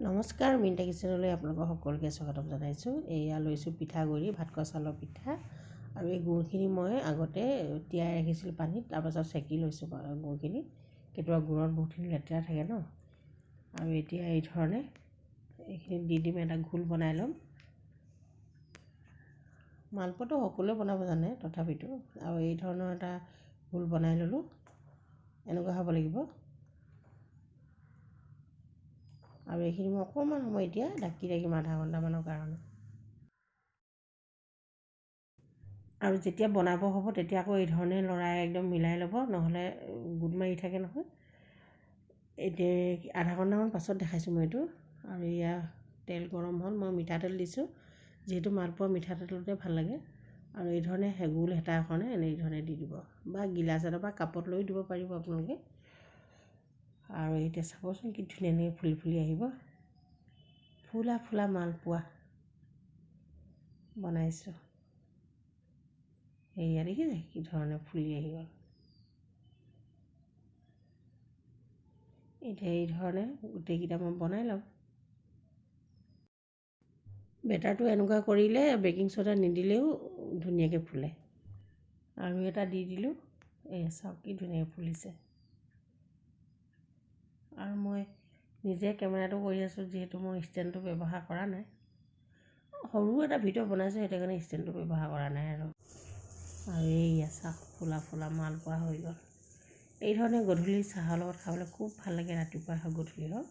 নমস্কাৰ মিণ্টা কিচেনলৈ আপোনালোকক সকলোকে স্বাগতম জনাইছোঁ। এয়া লৈছোঁ পিঠাগুড়ি ভাতখোৱা চাউলৰ পিঠা আৰু এই গুড়খিনি মই আগতে তিয়াই ৰাখিছিলোঁ পানীত তাৰপাছত চেকি লৈছোঁ গুড়খিনি। কেতিয়াবা গুড়ত বহুতখিনি লেতেৰা থাকে ন? আৰু এতিয়া এই ধৰণে এইখিনি দি দিম এটা ঘোল বনাই ল'ম। মালপোৱাটো সকলোৱে বনাব জানে তথাপিতো আৰু এই ধৰণৰ এটা ঘোল বনাই ল'লোঁ। এনেকুৱা হ'ব লাগিব। আৰু এইখিনি মই অকণমান সময় এতিয়া ঢাকি ৰাখিম আধা ঘণ্টামানৰ কাৰণে। আৰু যেতিয়া বনাব হ'ব তেতিয়া আকৌ এই ধৰণে লৰাই একদম মিলাই ল'ব নহ'লে গোট মাৰি থাকে নহয়। এতিয়া আধা ঘণ্টামান পাছত দেখাইছোঁ মই এইটো। আৰু এয়া তেল গৰম হ'ল মই মিঠাতেল দিছোঁ। যিহেতু মালপোৱা মিঠাতেলতে ভাল লাগে। আৰু এই ধৰণে গোল হেতা এখনে এনেই ধৰণে দি দিব। বা গিলাচ এটা বা কাপত লৈ দিব পাৰিব আপোনালোকে। আৰু এতিয়া চাবচোন কি ধুনীয়া ধুনীয়া ফুলি ফুলি আহিব। ফুলা ফুলা মালপোৱা বনাইছোঁ। সেয়া দেখিছে কি ধৰণে ফুলি আহি গ'ল। এতিয়া এই ধৰণে গোটেইকেইটা মই বনাই ল'ম। বেটাৰটো এনেকুৱা কৰিলে বেকিং চ'ডা নিদিলেও ধুনীয়াকৈ ফুলে। আৰু এটা দি দিলোঁ। এই চাওক কি ধুনীয়াকৈ ফুলিছে আৰু মই নিজে কেমেৰাটো কৰি আছোঁ যিহেতু মই ষ্টেণ্ডটো ব্যৱহাৰ কৰা নাই। সৰু এটা ভিডিঅ' বনাইছোঁ সেইটো কাৰণে ষ্টেণ্ডটো ব্যৱহাৰ কৰা নাই আৰু। আৰু এইয়া চাহ ফুলা ফুলা মালপোৱা হৈ গ'ল। এই ধৰণে গধূলি চাহৰ লগত খাবলৈ খুব ভাল লাগে ৰাতিপুৱা হওক গধূলি হওক